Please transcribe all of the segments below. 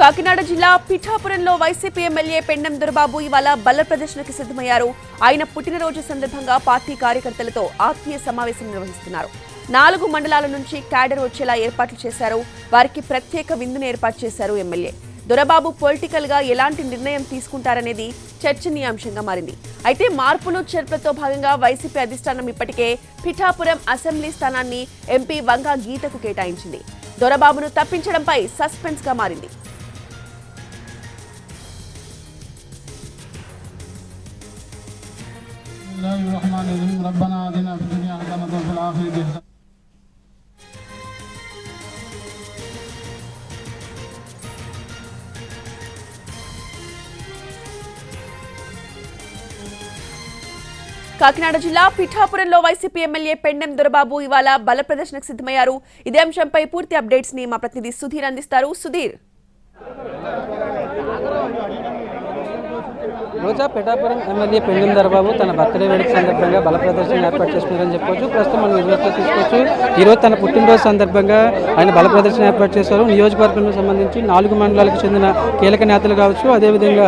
కాకినాడ జిల్లా పిఠాపురంలో YCP MLA Pendem Dorababu ఇవాళ బల్ల ప్రదర్శనకి సిద్ధమయ్యారు. ఆయన పుట్టినరోజు సందర్భంగా పార్టీ కార్యకర్తలతో ఆత్మీయ సమావేశం నిర్వహిస్తున్నారు. నాలుగు మండలాల నుంచి క్యాడర్ వచ్చేలా ఏర్పాట్లు చేశారు. వారికి ప్రత్యేక విందును ఏర్పాటు చేశారు ఎమ్మెల్యే. దొరబాబు పొలిటికల్గా ఎలాంటి నిర్ణయం తీసుకుంటారనేది చర్చనీయాంశంగా మారింది. అయితే మార్పులు చేర్పులతో భాగంగా వైసీపీ అధిష్టానం ఇప్పటికే పిఠాపురం అసెంబ్లీ స్థానాన్ని ఎంపీ వంగా గీతకు కేటాయించింది. దొరబాబును తప్పించడంపై సస్పెన్స్గా మారింది. الرحمن الرحيم ربنا آتنا في الدنيا حسنة وفي الآخرة حسنة కాకినాడ జిల్లా పిఠాపురంలో వైసీపీ ఎమ్మెల్యే పెండెం దొరబాబు ఇవాళ బల ప్రదర్శనకు సిద్ధమయ్యారు ఇదే అంశంపై పూర్తి అప్డేట్స్ ని మా ప్రతినిధి సుధీర్ అందిస్తారు సుధీర్ రోజా పిఠాపురం ఎమ్మెల్యే పెండిం దర్బాబు తన బర్త్డే వేడుక సందర్భంగా బల ప్రదర్శన ఏర్పాటు చేసుకున్నారని చెప్పొచ్చు. ప్రస్తుతం మనం నియోజకవర్గం తీసుకోవచ్చు ఈరోజు తన పుట్టినరోజు సందర్భంగా ఆయన బల ప్రదర్శన ఏర్పాటు చేశారు. నియోజకవర్గంలో సంబంధించి నాలుగు మండలాలకు చెందిన కీలక నేతలు కావచ్చు. అదేవిధంగా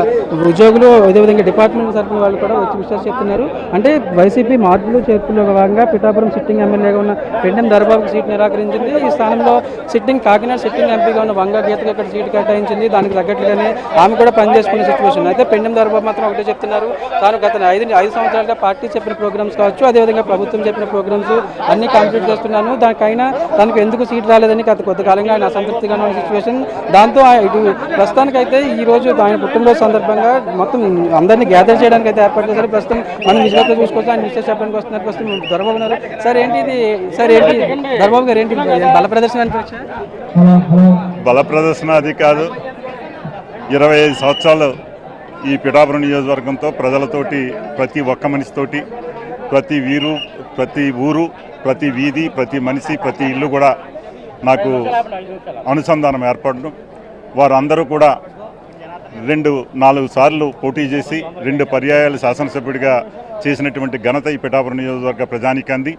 ఉద్యోగులు అదేవిధంగా డిపార్ట్మెంట్ తరఫున వాళ్ళు కూడా వచ్చి విషయాలు చెప్తున్నారు. అంటే వైసీపీ మార్పులు చేర్పులో భాగంగా పిఠాపురం సిట్టింగ్ ఎమ్మెల్యేగా ఉన్న పెండెం దర్బాబుకు సీట్ నిరాకరించింది. ఈ స్థానంలో సిట్టింగ్ కాకినాడ సిట్టింగ్ ఎంపీగా ఉన్న వంగ గీతకు ఇక్కడ సీటు కేటాయించింది. దానికి తగ్గట్లుగానే ఆమె కూడా పనిచేసుకునే సిచ్యువేషన్ అయితే పెండం దర్బాబు మాత్రం ఒకటే చెప్తున్నారు. తాను గత ఐదు ఐదు సంవత్సరాలుగా పార్టీ చెప్పిన ప్రోగ్రామ్స్ కావచ్చు అదేవిధంగా ప్రభుత్వం చెప్పిన ప్రోగ్రామ్స్ అన్ని కంప్లీట్ చేస్తున్నాను. దానికైనా తనకు ఎందుకు సీట్ రాలేదని గత కొద్ది కాలంగా ఆయన అసంతృప్తిగా ఉన్న సిచ్యువేషన్ దాంతో ఇటు ప్రస్తుతానికైతే ఈ రోజు ఆయన పుట్టినరోజు సందర్భంగా మొత్తం అందరినీ గ్యాదర్ చేయడానికి అయితే ఏర్పాటు చేశారు. ప్రస్తుతం మనం నిజంగా చూసుకోవచ్చు. ఆయన మిస్టర్ చెప్పడానికి వస్తున్నారు. ప్రస్తుతం దొరబాబు ఉన్నారు. సార్ ఏంటి ఇది? సార్ ఏంటి దొరబాబు గారు ఏంటి బల ప్రదర్శన బల ప్రదర్శన అది కాదు. ఇరవై ఐదు సంవత్సరాలు ఈ పిఠాపురం నియోజకవర్గంతో ప్రజలతోటి ప్రతి ఒక్క మనిషితోటి ప్రతి వీరు ప్రతి ఊరు ప్రతి వీధి ప్రతి మనిషి ప్రతి ఇల్లు కూడా నాకు అనుసంధానం ఏర్పడడం వారందరూ కూడా రెండు నాలుగు సార్లు పోటీ చేసి రెండు పర్యాయాలు శాసనసభ్యుడిగా చేసినటువంటి ఘనత ఈ పిఠాపురం నియోజకవర్గ ప్రజానికంది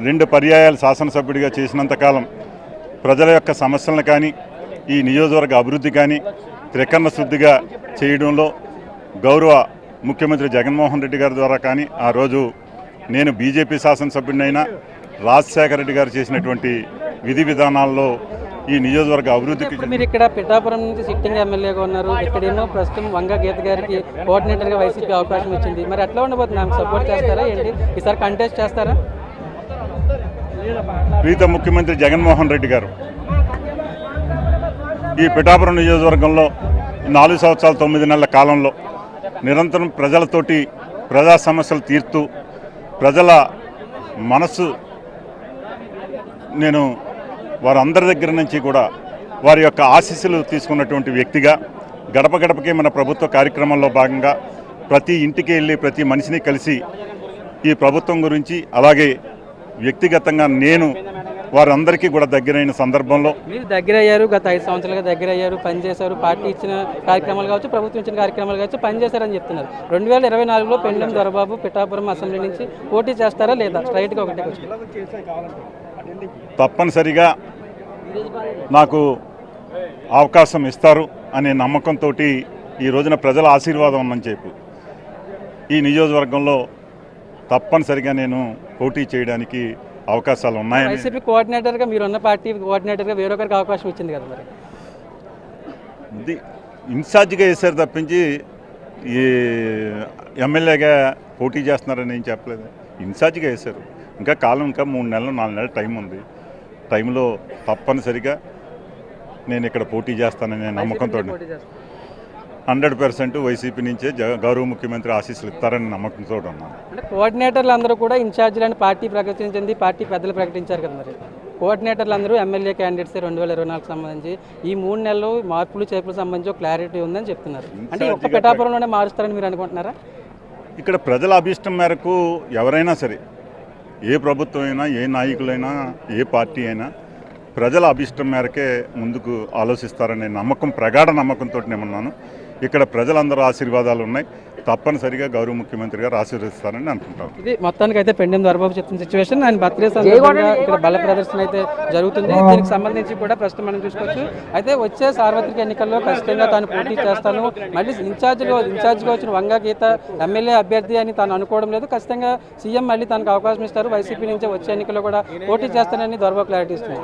రెండు పర్యాయాలు శాసనసభ్యుడిగా చేసినంతకాలం ప్రజల యొక్క సమస్యలను కానీ ఈ నియోజకవర్గ అభివృద్ధి కానీ త్రికరణ శుద్ధిగా చేయడంలో గౌరవ ముఖ్యమంత్రి జగన్మోహన్ రెడ్డి గారి ద్వారా కానీ ఆ రోజు నేను బీజేపీ శాసనసభ్యుడినైనా రాజశేఖర రెడ్డి గారు చేసినటువంటి విధి విధానాల్లో ఈ నియోజకవర్గ అభివృద్ధికి మీరు ఇక్కడ పిఠాపురం నుంచి సిట్టింగ్ ఎమ్మెల్యేగా ఉన్నారు. ఇక్కడేమో ప్రస్తుతం వంగ గీత గారికి కోఆర్డినేటర్గా వైసీపీ అవకాశం వచ్చింది. మరి ఎట్లా ఉండబోతుంది. ఆమె సపోర్ట్ చేస్తారా ఏంటి? ఈసారి కంటెస్ట్ చేస్తారా? ప్రీత ముఖ్యమంత్రి జగన్మోహన్ రెడ్డి గారు ఈ పిఠాపురం నియోజకవర్గంలో నాలుగు సంవత్సరాల తొమ్మిది నెలల కాలంలో నిరంతరం ప్రజలతోటి ప్రజా సమస్యలు తీర్తూ ప్రజల మనసు నేను వారందరి దగ్గర నుంచి కూడా వారి యొక్క ఆశీస్సులు తీసుకున్నటువంటి వ్యక్తిగా గడప గడపకి మన ప్రభుత్వ కార్యక్రమంలో భాగంగా ప్రతి ఇంటికి వెళ్ళి ప్రతి మనిషిని కలిసి ఈ ప్రభుత్వం గురించి అలాగే వ్యక్తిగతంగా నేను వారందరికీ కూడా దగ్గరైన సందర్భంలో మీరు దగ్గర అయ్యారు గత ఐదు సంవత్సరాలుగా దగ్గర అయ్యారు పనిచేశారు పార్టీ ఇచ్చిన కార్యక్రమాలు కావచ్చు ప్రభుత్వం ఇచ్చిన కార్యక్రమాలు కావచ్చు పనిచేశారని చెప్తున్నారు. రెండు వేల ఇరవై నాలుగులో పెండెం దొరబాబు పిఠాపురం అసెంబ్లీ నుంచి పోటీ చేస్తారా లేదా? స్ట్రైట్గా ఒకటే తప్పనిసరిగా నాకు అవకాశం ఇస్తారు అనే నమ్మకంతో ఈ రోజున ప్రజల ఆశీర్వాదం ఉందని చెప్పు. ఈ నియోజకవర్గంలో తప్పనిసరిగా నేను పోటీ చేయడానికి అవకాశాలు ఉన్నాయని వైసీపీ కోఆర్డినేటర్గా మీరు ఉన్న పార్టీ కోఆర్డినేటర్గా వేరొకరికి అవకాశం వచ్చింది కదా మరి? ఇది ఇన్ఛార్జిగా వేశారు తప్పించి ఈ ఎమ్మెల్యేగా పోటీ చేస్తున్నారని ఏం చెప్పలేదు. ఇన్ఛార్జిగా వేశారు ఇంకా కాలం ఇంకా మూడు నెలలు నాలుగు నెలలు టైం ఉంది. టైంలో తప్పనిసరిగా నేను ఇక్కడ పోటీ చేస్తాననే నమ్మకంతో హండ్రెడ్ పర్సెంట్ వైసీపీ నుంచే గౌరవ ముఖ్యమంత్రి ఆశీస్సులు ఇస్తారని నమ్మకంతో ఉన్నాను అంటే కోఆర్డినేటర్లు అందరూ కూడా ఇన్ఛార్జీలను పార్టీ ప్రకటించింది పార్టీ పెద్దలు ప్రకటించారు కదా మరి. కోఆర్డినేటర్లు అందరూ ఎమ్మెల్యే క్యాండిడేట్స్ రెండు వేల ఇరవై నాలుగు సంబంధించి ఈ మూడు నెలలు మార్పులు చేర్పులకు సంబంధించి క్లారిటీ ఉందని చెప్తున్నారు. అంటే ఒక్క పిఠాపురంలోనే మారుస్తారని మీరు అనుకుంటున్నారా? ఇక్కడ ప్రజల అభిష్టం మేరకు ఎవరైనా సరే ఏ ప్రభుత్వం అయినా ఏ నాయకులైనా ఏ పార్టీ అయినా ప్రజల అభిష్టం మేరకే ముందుకు ఆలోచిస్తారనే నమ్మకం ప్రగాఢ నమ్మకంతో నేను ఉన్నాను ఇక్కడ ప్రజలందరూ ఆశీర్వాదాలు ఉన్నాయి. తప్పనిసరిగా గౌరవ ముఖ్యమంత్రి గారు ఆశీర్వదిస్తారని అనుకుంటాం ఇది మొత్తానికి అయితే పెండెం దొరబాబు చెప్తున్న సిచ్యువేషన్ ఆయన బర్త్డే సందర్భంగా ఇక్కడ బల ప్రదర్శన అయితే జరుగుతుంది. దీనికి సంబంధించి కూడా ప్రస్తుతం మనం చూసుకోవచ్చు. అయితే వచ్చే సార్వత్రిక ఎన్నికల్లో ఖచ్చితంగా తాను పోటీ చేస్తాను. మళ్ళీ ఇన్ఛార్జ్గా ఇన్ఛార్జ్గా వచ్చిన వంగ గీత ఎమ్మెల్యే అభ్యర్థి అని తాను అనుకోవడం లేదు. ఖచ్చితంగా సీఎం మళ్ళీ తనకు అవకాశం ఇస్తారు. వైసీపీ నుంచి వచ్చే ఎన్నికల్లో కూడా పోటీ చేస్తానని దొరబాబు క్లారిటీ ఇస్తున్నారు